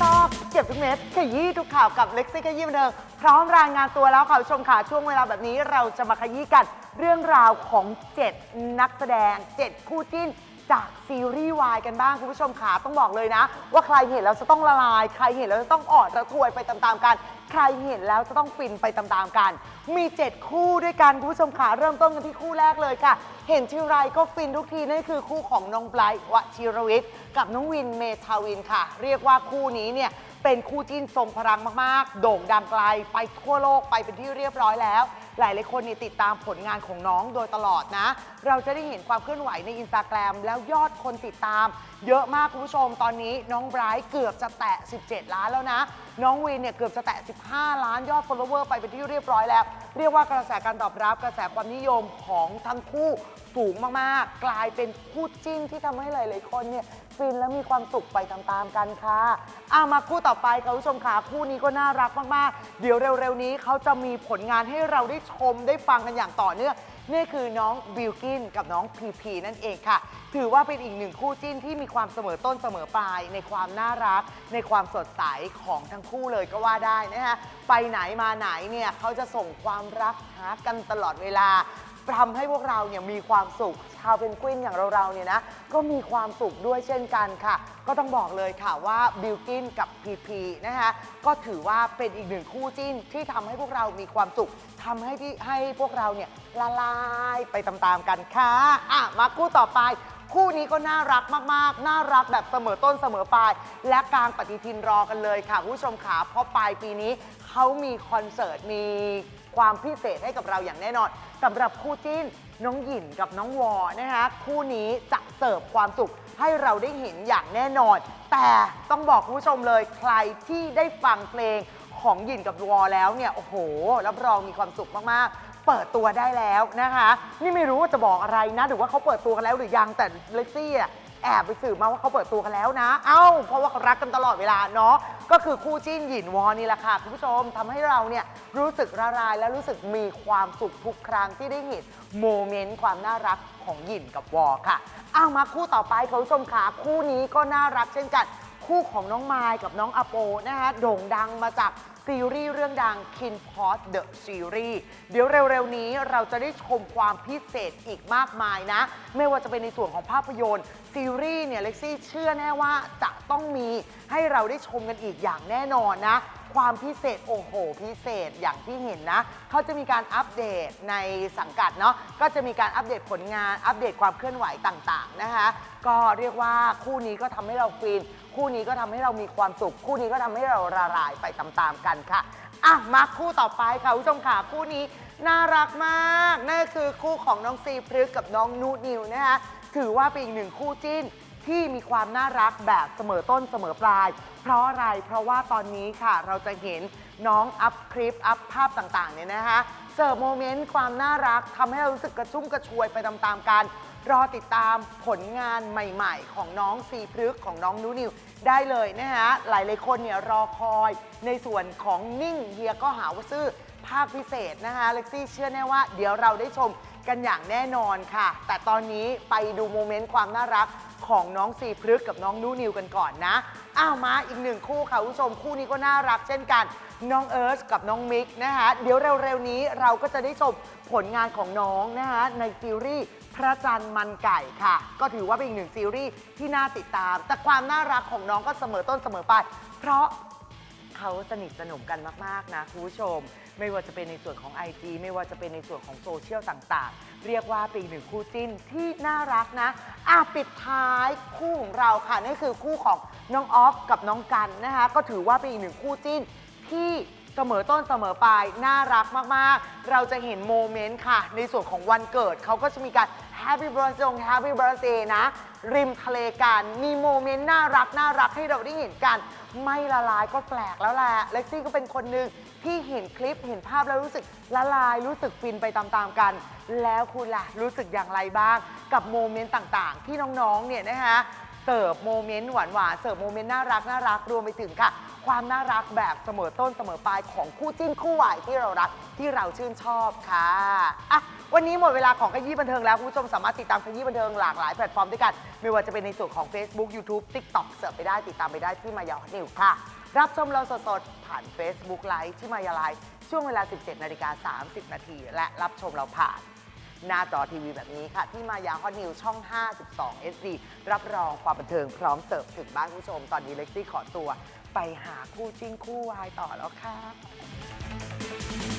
ซอกเก็บทุกเม็ดขยี้ทุกข่าวกับเล็กซี่ขยี้บันเทิงพร้อมรายงานตัวแล้วค่ะผู้ชมค่ะช่วงเวลาแบบนี้เราจะมาขยี้กันเรื่องราวของ 7 นักแสดง 7 คู่จิ้น จากซีรีส์วายกันบ้างคุณผู้ชมขาต้องบอกเลยนะ ว่าใครเห็นแล้วจะต้องละลาย ใครเห็นแล้วจะต้องออดระทวยไปตามๆกัน ใครเห็นแล้วจะต้องฟินไปตามๆกัน มี 7 คู่ด้วยกันคุณผู้ชมขาเริ่มต้นกันที่คู่แรกเลยค่ะ เห็นทีไรก็ฟินทุกทีนั่นคือคู่ของน้องไบรท์วชิรวิทย์กับน้องวินเมทาวินค่ะ เรียกว่าคู่นี้เนี่ยเป็นคู่จิ้นทรงพลังมากๆ โด่งดังไกลไปทั่วโลกไปเป็นที่เรียบร้อยแล้ว หลายหลายๆคนเนี่ยติดตามผลงานของน้องโดยตลอดนะ เราจะได้เห็นความเคลื่อนไหวในอินสตาแกรมแล้วยอดคนติดตาม เยอะมากคุณผู้ชมตอนนี้น้องไบรท์เกือบจะแตะ 17 ล้านแล้วนะ น้องวินเนี่ยเกือบจะแตะ 15 ล้านยอด follower ไปเป็นที่เรียบร้อยแล้ว เรียกว่ากระแสการตอบรับกระแสความนิยมของทั้งคู่สูงมากๆ กลายเป็นคู่จิ้นที่ทำให้หลายๆคนเนี่ยฟินและมีความสุขไปตามๆกันค่ะอามาคู่ต่อไปค่ะคุณผู้ชมค่ะคู่นี้ก็น่ารักมากๆ เดี๋ยวเร็วๆนี้เขาจะมีผลงานให้เราได้ชมได้ฟังกันอย่างต่อเนื่อง นี่คือน้องบิลกินกับน้องพีพีนั่นเองค่ะ ถือว่าเป็นอีกหนึ่งคู่จิ้นที่มีความเสมอต้นเสมอปลาย ในความน่ารัก ในความสดใสของทั้งคู่เลยก็ว่าได้นะฮะไปไหนมาไหนเนี่ยเขาจะส่งความรักหากันตลอดเวลา ทำให้พวกเราเนี่ยมีความสุข ชาวเพนกวินอย่างเราๆเนี่ยนะ ก็มีความสุขด้วยเช่นกันค่ะ ก็ต้องบอกเลยค่ะว่าบิลกินกับพีพีนะคะก็ถือว่าเป็นอีกหนึ่งคู่จิ้นที่ทำให้พวกเรามีความสุขทำให้ที่ให้พวกเราเนี่ยละลายไปตามๆกันค่ะอะมาคู่ต่อไป คู่นี้ก็น่ารักมากๆ น่ารักแบบเสมอต้นเสมอปลาย และกลางปฏิทินรอกันเลยค่ะคุณผู้ชมขาเพราะปลายปีนี้เขามีคอนเสิร์ตมี ความพิเศษให้กับเราอย่างแน่นอนสำหรับคู่จิ้นน้องหยินกับน้องวอนะคะคู่นี้จะเสิร์ฟความสุขให้เราได้เห็นอย่างแน่นอน แต่ต้องบอกคุณผู้ชมเลยใครที่ได้ฟังเพลงของหยินกับวอแล้วเนี่ยโอ้โหรับรองมีความสุขมากๆ เปิดตัวได้แล้วนะคะ นี่ไม่รู้ว่าจะบอกอะไรนะหรือว่าเขาเปิดตัวกันแล้วหรือยังแต่เลซี่อะ แอบไปสืบมาว่าเขาเปิดตัวกันแล้วนะ เอ้า เพราะว่าเขารักกันตลอดเวลาเนาะ ก็คือคู่จิ้นหยินวอนี่แหละค่ะคุณผู้ชมทำให้เราเนี่ยรู้สึกละลายและรู้สึกมีความสุขทุกครั้งที่ได้เห็นโมเมนต์ความน่ารักของหยินกับวอค่ะ เอ้ามาคู่ต่อไปคุณผู้ชมค่ะคู่นี้ก็น่ารักเช่นกัน คู่ของน้องมายกับน้องอโปนะคะโด่งดังมาจากซีรีส์เรื่องดัง Kin p o t The Series เดี๋ยวเร็ว ๆ นี้เราจะได้ชมความพิเศษอีกมากมายนะ ไม่ว่าจะเป็นในส่วนของภาพยนตร์ ซีรีส์เนี่ยเล็กซี่เชื่อแน่ว่าจะต้องมีให้เราได้ชมกันอีกอย่างแน่นอนนะ ความพิเศษโอ้โห พิเศษอย่างที่เห็นนะ เขาจะมีการอัปเดตในสังกัดเนาะก็จะมีการอัปเดตผลงานอัปเดตความเคลื่อนไหวต่างๆนะคะ ก็เรียกว่าคู่นี้ก็ทำให้เราฟิน คู่นี้ก็ทำให้เรามีความสุข คู่นี้ก็ทำให้เราละลายไปตามๆกันค่ะอะมาคู่ต่อไปค่ะคุณผู้ชมค่ะคู่นี้น่ารักมากนั่นก็คือคู่ของน้องซีพฤกษ์กับน้องนูนิวนะคะถือว่าเป็นอีกหนึ่งคู่จิ้น ที่มีความน่ารักแบบเสมอต้นเสมอปลาย เพราะอะไร เพราะว่าตอนนี้ค่ะเราจะเห็นน้องอัพคลิป อัพภาพต่างๆเนี่ยนะคะเสิร์ฟโมเมนต์ความน่ารักทำให้เรารู้สึกกระชุ่มกระชวยไปตามๆกัน รอติดตามผลงานใหม่ๆ ของน้องซีพฤกษ์ของน้องนูนิว ได้เลยนะคะหลายๆคนเนี่ยรอคอยในส่วนของนิ่งเฮียก็หาว่าซื่อภาคพิเศษนะคะเล็กซี่เชื่อแน่ว่า เดี๋ยวเราได้ชมกันอย่างแน่นอนค่ะ แต่ตอนนี้ไปดูโมเมนต์ความน่ารักของน้องซีพฤกษ์กับน้องนูนิวกันก่อนนะ อ้าวมาอีกหนึ่งคู่ค่ะคุณผู้ชมคู่นี้ก็น่ารักเช่นกัน น้องเอิร์ธกับน้องมิกนะคะเดี๋ยวเร็วๆนี้เราก็จะได้ชมผลงานของน้องนะคะในซีรีส์ พระจันทร์มันไก่ค่ะ ก็ถือว่าเป็นอีกหนึ่งซีรีส์ที่น่าติดตาม แต่ความน่ารักของน้องก็เสมอต้นเสมอปลายเพราะ เขาสนิทสนมกันมาก ๆ นะคุณผู้ชม ไม่ว่าจะเป็นในส่วนของ IG ไม่ว่าจะเป็นในส่วนของโซเชียลต่าง ๆ เรียกว่าเป็นอีกหนึ่งคู่จิ้นที่น่ารักนะอะปิดท้ายคู่ของเราค่ะนั่คือคู่ของน้องออฟกับน้องกันนะคะก็ถือว่าเป็นอีกหนึ่งคู่จิ้นที่เสมอต้นเสมอปลายน่ารักมาก ๆ เราจะเห็นโมเมนต์ค่ะ ในส่วนของวันเกิดเขาก็จะมีการ Happy Birthday Happy Birthday นะ ริมทะเลกันมีโมเมนต์น่ารักน่ารักให้เราได้เห็นกัน ไม่ละลายก็แปลกแล้วแหละเล็กซี่ก็เป็นคนหนึ่งที่เห็นคลิปเห็นภาพแล้วรู้สึกละลาย รู้สึกฟินไปตามๆกัน แล้วคุณล่ะรู้สึกอย่างไรบ้าง กับโมเมนต์ต่างๆ ที่น้องๆเนี่ยนะคะ เสิร์ฟโมเมนต์หวานๆเสิร์ฟโมเมนต์น่ารักน่ารักรวมไปถึงค่ะ ความน่ารักแบบเสมอต้นเสมอปลายของคู่จิ้นคู่หวายที่เรารักที่เราชื่นชอบค่ะอะ วันนี้หมดเวลาของขยี้บันเทิงแล้วคุณผู้ชมสามารถติดตามขยี้บันเทิงหลากหลายแพลตฟอร์มด้วยกัน ไม่ว่าจะเป็นในส่วนของ Facebook YouTube TikTok เสิร์ฟไปได้ติดตามไปได้ที่มายาฮอตนิวค่ะ รับชมเราสดๆผ่าน Facebook ไลฟ์ที่มายาไลฟ์ช่วงเวลา 17นาฬิกา30 นาทีและรับชมเราผ่าน หน้าจอทีวีแบบนี้ค่ะ ที่มายาฮอตนิวช่อง 52 SD รับรองความบันเทิงพร้อมเสิร์ฟถึงบ้านคุณผู้ชม ตอนนี้เล็กซี่ขอตัว ไปหาคู่จิ้นคู่วายต่อแล้วค่ะ